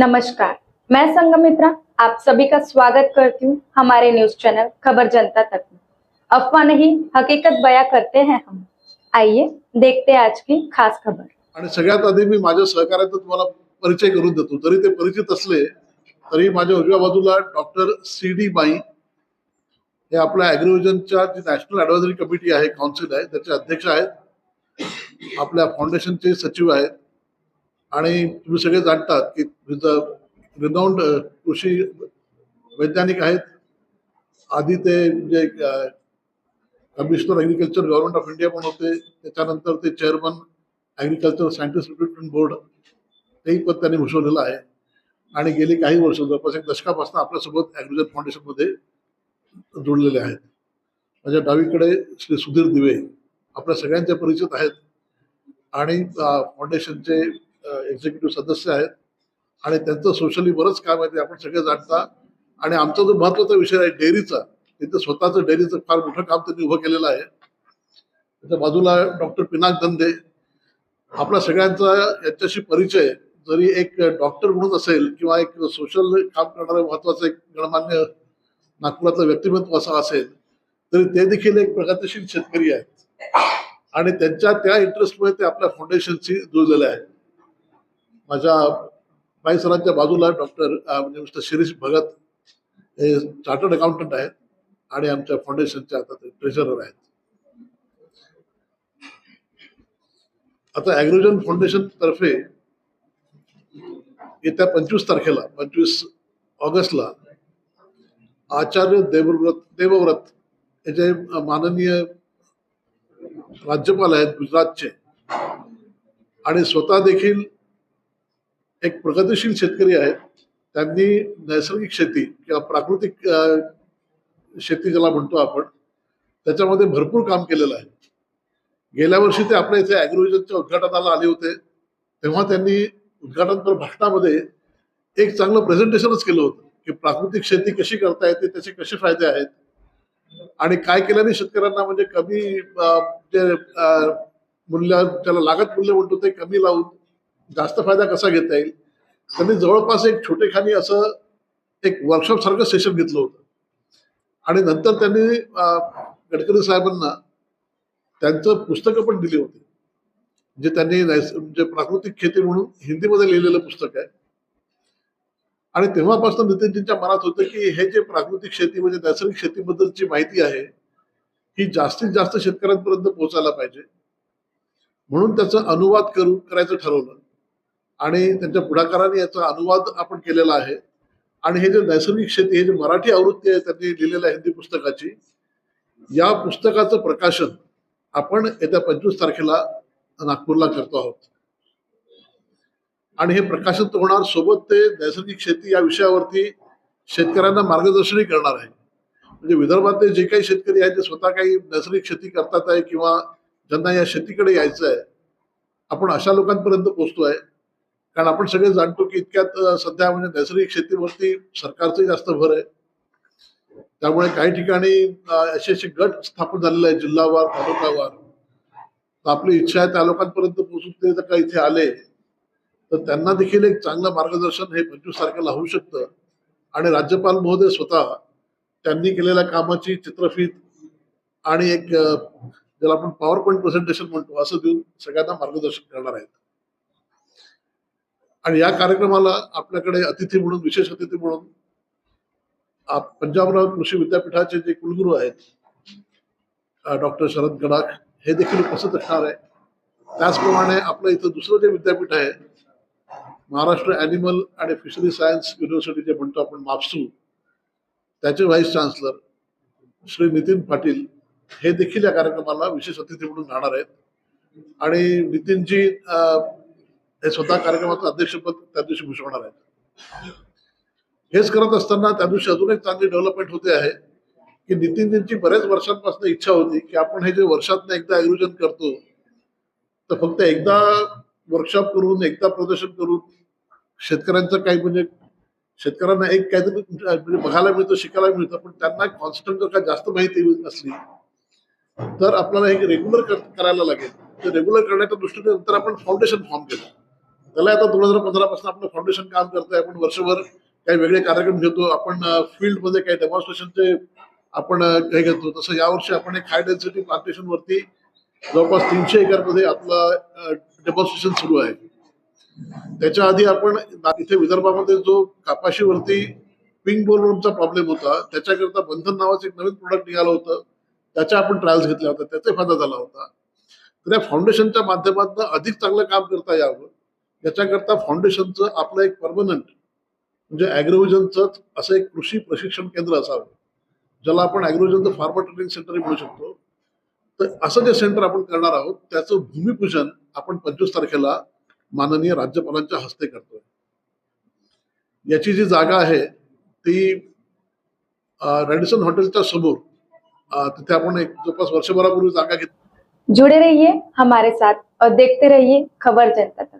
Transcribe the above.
नमस्कार, मैं संगमित्रा आप सभी का स्वागत करती हूँ हमारे न्यूज़ चैनल खबर जनता तक में। अफवाह नहीं, हकीकत बयां करते हैं हम। आइए, देखते हैं आज की खास खबर। आणि सगळ्यात परिचय करून देतो. जरी परिचित तरी माझ्या उजव्या बाजूला डॉक्टर सी डी बाई हे आपल्या ॲग्रिव्हिजनच्या जी नॅशनल ॲडवायझरी कमिटी आहे काउन्सिल आहे, त्याचे अध्यक्ष आहेत. आपल्या फाउंडेशनचे सचिव आहेत. आणि तुम्ही सगळे जाणतात की रिनाऊंड कृषी वैज्ञानिक आहेत. आधी ते म्हणजे commissioner agriculture government of India पण होते. त्याच्यानंतर ते chairman agriculture scientist recruitment board तेही पद त्यांनी भूषवलेलं आहे. आणि गेली काही वर्ष जवळपास एक दशकापासून आपल्यासोबत ॲग्रिकल्चर फाउंडेशनमध्ये जोडलेले आहेत. माझ्या डावीकडे श्री सुधीर दिवे आपल्या सगळ्यांच्या परिचित आहेत. आणि फाउंडेशनचे एक्झिक्युटिव्ह सदस्य आहेत. आणि त्यांचं सोशली बरंच काम आहे ते आपण सगळे जाणता. आणि आमचा जो महत्त्वाचा विषय आहे डेअरीचा तिथं स्वतःचं डेअरीचं फार मोठं काम त्यांनी उभं केलेलं आहे. त्याच्या बाजूला डॉक्टर पिनाक धंदे. आपला सगळ्यांचा याच्याशी परिचय जरी एक डॉक्टर म्हणून असेल किंवा एक सोशल काम करणारं महत्वाचं एक गणमान्य नागपुरातलं व्यक्तिमत्व असं असेल तरी ते देखील एक प्रगतिशील शेतकरी आहेत. आणि त्यांच्या त्या इंटरेस्टमुळे ते आपल्या फाउंडेशनशी जुळलेले आहेत. माझ्या बाई सरांच्या बाजूला डॉक्टर म्हणजे मिस्टर शिरीष भगत हे चार्टर्ड अकाउंटंट आहेत आणि आमच्या फाउंडेशनचे आता ते ट्रेझरर आहेत. आता अॅग्रोजन फाउंडेशन तर्फे येत्या पंचवीस तारखेला पंचवीस ऑगस्टला आचार्य देवव्रत देवव्रत हे जे माननीय राज्यपाल आहेत गुजरातचे आणि स्वतः देखील एक प्रगतिशील शेतकरी आहेत. त्यांनी नैसर्गिक शेती किंवा प्राकृतिक शेती ज्याला म्हणतो आपण त्याच्यामध्ये भरपूर काम केलेलं आहे. गेल्या वर्षी ते आपल्या इथे ॲग्रोविजनच्या उद्घाटनाला आले होते. तेव्हा त्यांनी उद्घाटनपर भाषणामध्ये एक चांगलं प्रेझेंटेशनच केलं होतं की प्राकृतिक शेती कशी करता येते त्याचे कसे फायदे आहेत आणि काय केल्याने शेतकऱ्यांना म्हणजे कमी जे मूल्य त्याला लागत मूल्य म्हणतो ते कमी लावून जास्त फायदा कसा घेता येईल? त्यांनी जवळपास एक छोटेखानी असं एक वर्कशॉप सारखं सेशन घेतलं होतं. आणि नंतर त्यांनी गडकरी साहेबांना त्यांचं पुस्तकं पण दिली होती. जे त्यांनी म्हणजे प्राकृतिक खेती म्हणून हिंदीमध्ये लिहिलेलं पुस्तक आहे. आणि तेव्हापासून नितीनजींच्या मनात होतं की हे जे प्राकृतिक शेती म्हणजे नैसर्गिक शेतीबद्दलची माहिती आहे ही जास्तीत जास्त शेतकऱ्यांपर्यंत पोहोचायला पाहिजे. म्हणून त्याचा अनुवाद करू करायचं ठरवलं. आणि त्यांच्या पुढाकाराने याचा अनुवाद आपण केलेला आहे. आणि हे जे नैसर्गिक शेती हे जे मराठी आवृत्ती आहे त्यांनी लिहिलेल्या हिंदी पुस्तकाची या पुस्तकाचं प्रकाशन आपण येत्या पंचवीस तारखेला नागपूरला करतो आहोत. आणि हे प्रकाशन तर होणार सोबत ते नैसर्गिक शेती या विषयावरती शेतकऱ्यांना मार्गदर्शनही करणार आहे. म्हणजे विदर्भातले जे काही शेतकरी आहेत ते स्वतः काही नैसर्गिक शेती करतात आहे किंवा ज्यांना या शेतीकडे यायचं आहे आपण अशा लोकांपर्यंत पोहोचतोय. कारण आपण सगळे जाणतो की इतक्यात सध्या म्हणजे नैसर्गिक शेतीवरती सरकारचंही जास्त भर आहे. त्यामुळे काही ठिकाणी असे असे गट स्थापन झालेले आहेत जिल्हावार तालुकावार. तर आपली इच्छा आहे त्या लोकांपर्यंत पोहोचून ते जर का इथे आले तर त्यांना देखील एक चांगलं मार्गदर्शन हे पंचवीस तारखेला होऊ शकतं. आणि राज्यपाल महोदय स्वतः त्यांनी केलेल्या कामाची चित्रफीत आणि एक ज्याला आपण पॉवर पॉईंट प्रेझेंटेशन म्हणतो असं देऊन सगळ्यांना मार्गदर्शन करणार आहेत. आणि या कार्यक्रमाला आपल्याकडे अतिथी म्हणून विशेष अतिथी म्हणून पंजाबराव कृषी विद्यापीठाचे जे कुलगुरू आहेत डॉक्टर शरद गडाख हे देखील उपस्थित असणार आहे. त्याचप्रमाणे आपलं इथं दुसरं जे विद्यापीठ आहे महाराष्ट्र ॲनिमल आणि फिशरी सायन्स युनिव्हर्सिटी जे म्हणतो आपण मापसू त्याचे व्हाईस चान्सलर श्री नितीन पाटील हे देखील या कार्यक्रमाला विशेष अतिथी म्हणून राहणार आहेत. आणि नितीनजी हे स्वतः कार्यक्रमाचं अध्यक्षपद त्या दिवशी भूषवणार आहेत. हेच करत असताना त्या दिवशी अजून एक चांगली डेव्हलपमेंट होते आहे की नितीनजींची बऱ्याच वर्षांपासून इच्छा होती की आपण हे जे वर्षातनं एकदा आयोजन करतो तर फक्त एकदा वर्कशॉप करून एकदा प्रदर्शन करून शेतकऱ्यांचं काही म्हणजे शेतकऱ्यांना एक काहीतरी म्हणजे बघायला मिळतं शिकायला मिळतं पण त्यांना कॉन्स्टंट जर का जास्त माहिती असली तर आपल्याला हे रेग्युलर करायला लागेल. ते रेग्युलर करण्याच्या दृष्टीने नंतर आपण फाउंडेशन फॉर्म केलं. त्याला आता दोन हजार पंधरा पासून आपलं फाउंडेशन काम करतोय आपण वर्षभर काही वेगळे कार्यक्रम घेतो आपण फील्डमध्ये काही डेमॉन्स्ट्रेशनचे आपण काही हे घेतो. तसं यावर्षी आपण एक हाय डेन्सिटी प्लांटेशन वरती जवळपास तीनशे एकरमध्ये आपलं डेमॉन्स्ट्रेशन सुरू आहे. त्याच्या आधी आपण इथे विदर्भामध्ये जो कापाशीवरती पिंक बोलवूनचा प्रॉब्लेम होता त्याच्याकरता बंधन नावाचं एक नवीन प्रोडक्ट निघालं होतं. त्याच्या आपण ट्रायल्स घेतल्या होत्या त्याचा फायदा झाला होता. तर या फाउंडेशनच्या माध्यमातून अधिक चांगलं काम करता यावं. याच्याकरता फाउंडेशनचं आपलं एक परमनंट म्हणजे ॲग्रोव्हिजनचं असं एक कृषी प्रशिक्षण केंद्र असावं. ज्याला आपण ॲग्रोव्हिजनचं फार्मर ट्रेनिंग सेंटर म्हणू शकतो. तर असं जे सेंटर आपण करणार आहोत त्याचं भूमिपूजन आपण पंचवीस तारखेला माननीय राज्यपालांच्या हस्ते करतोय. याची जी जागा आहे ती रेडिसन हॉटेलच्या समोर तिथे आपण एक जवळपास वर्षभरापूर्वी जागा घेतली. जुड़े रहिए हमारे साथ और देखते रहिए खबर जनता तक.